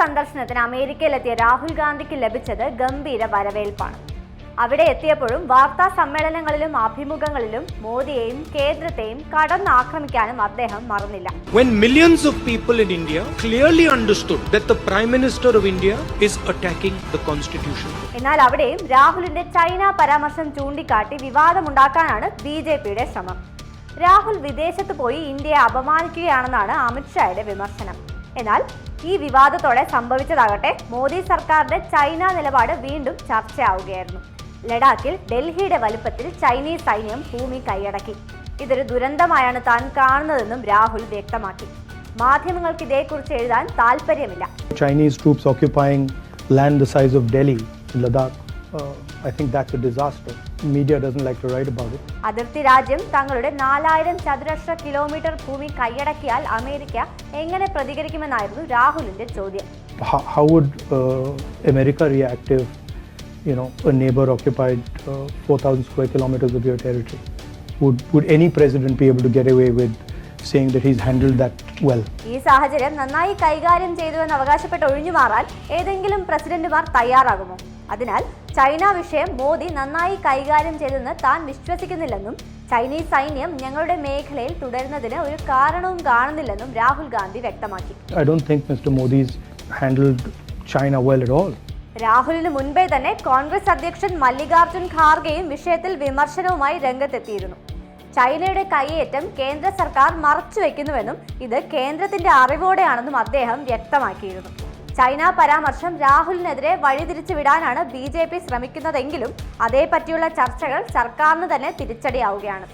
സന്ദർശനത്തിന് അമേരിക്കയിലെത്തിയ രാഹുൽ ഗാന്ധിക്ക് ലഭിച്ചത് ഗംഭീര വരവേൽപ്പാണ്. അവിടെ എത്തിയപ്പോഴും വാർത്താ സമ്മേളനങ്ങളിലും അഭിമുഖങ്ങളിലും മോദിയെയും കേന്ദ്രത്തെയും കടന്നാക്രമിക്കാനും അദ്ദേഹം മറന്നില്ല. When millions of people in India clearly understood that the Prime Minister of India is attacking the Constitution. എന്നാൽ അവിടെയും രാഹുലിന്റെ ചൈന പരാമർശം ചൂണ്ടിക്കാട്ടി വിവാദമുണ്ടാക്കാനാണ് ബി ജെ പിയുടെ ശ്രമം. രാഹുൽ വിദേശത്ത് പോയി ഇന്ത്യയെ അപമാനിക്കുകയാണെന്നാണ് അമിത്ഷായുടെ വിമർശനം. എന്നാൽ ഈ വിവാദത്തോടെ സംഭവിച്ചതാകട്ടെ മോദി സർക്കാരിന്റെ ചൈന നിലപാട് വീണ്ടും ചർച്ചയാവുകയായിരുന്നു. ലഡാക്കിൽ ഡൽഹിയുടെ വലുപ്പത്തിൽ ചൈനീസ് സൈന്യം ഭൂമി കൈയടക്കി. ഇതൊരു ദുരന്തമായാണ് താൻ കാണുന്നതെന്നും രാഹുൽ വ്യക്തമാക്കി. മാധ്യമങ്ങൾക്ക് ഇതേക്കുറിച്ച് എഴുതാൻ താല്പര്യമില്ല Chinese troops occupying land size of Delhi Delhi Uh, I think that's a disaster. Media doesn't like to write about it. അതിർത്തി രാജ്യം തങ്ങളുടെ നാലായിരം ചതുരശ്ര കിലോമീറ്റർ ഭൂമി കൈയടക്കിയാൽ അമേരിക്ക എങ്ങനെ പ്രതികരിക്കുമെന്നായിരുന്നു രാഹുലിന്റെ ചോദ്യം would uh, America react if, you know, a neighbor occupied uh, 4,000 square kilometers of your territory? Would, would any president be able to get away with saying that he's handled that well? ഈ സാഹചര്യം നന്നായി കൈകാര്യം ചെയ്തുവെന്ന് അവകാശപ്പെട്ട് ഒഴിഞ്ഞു മാറാൻ ഏതെങ്കിലും പ്രസിഡന്റുമാർ തയ്യാറാകുമോ അതിനാൽ ചൈന വിഷയം മോദി നന്നായി കൈകാര്യം ചെയ്തെന്ന് താൻ വിശ്വസിക്കുന്നില്ലെന്നും ചൈനീസ് സൈന്യം ഞങ്ങളുടെ മേഖലയിൽ തുടരുന്നതിന് ഒരു കാരണവും കാണുന്നില്ലെന്നും രാഹുൽ ഗാന്ധി വ്യക്തമാക്കി I don't think Mr. Modi's handled China well at all. രാഹുലിന് മുൻപേ തന്നെ കോൺഗ്രസ് അധ്യക്ഷൻ മല്ലികാർജുൻ ഖാർഗെയും വിഷയത്തിൽ വിമർശനവുമായി രംഗത്തെത്തിയിരുന്നു ചൈനയുടെ കൈയേറ്റം കേന്ദ്ര സർക്കാർ മറച്ചുവെക്കുന്നുവെന്നും ഇത് കേന്ദ്രത്തിന്റെ അറിവോടെയാണെന്നും അദ്ദേഹം വ്യക്തമാക്കിയിരുന്നു ചൈന പരാമർശം രാഹുലിനെതിരെ വഴിതിരിച്ചു വിടാനാണ് ബി ജെ പി ശ്രമിക്കുന്നതെങ്കിലും അതേപറ്റിയുള്ള ചർച്ചകൾ സർക്കാരിന് തന്നെ തിരിച്ചടിയാവുകയാണ്.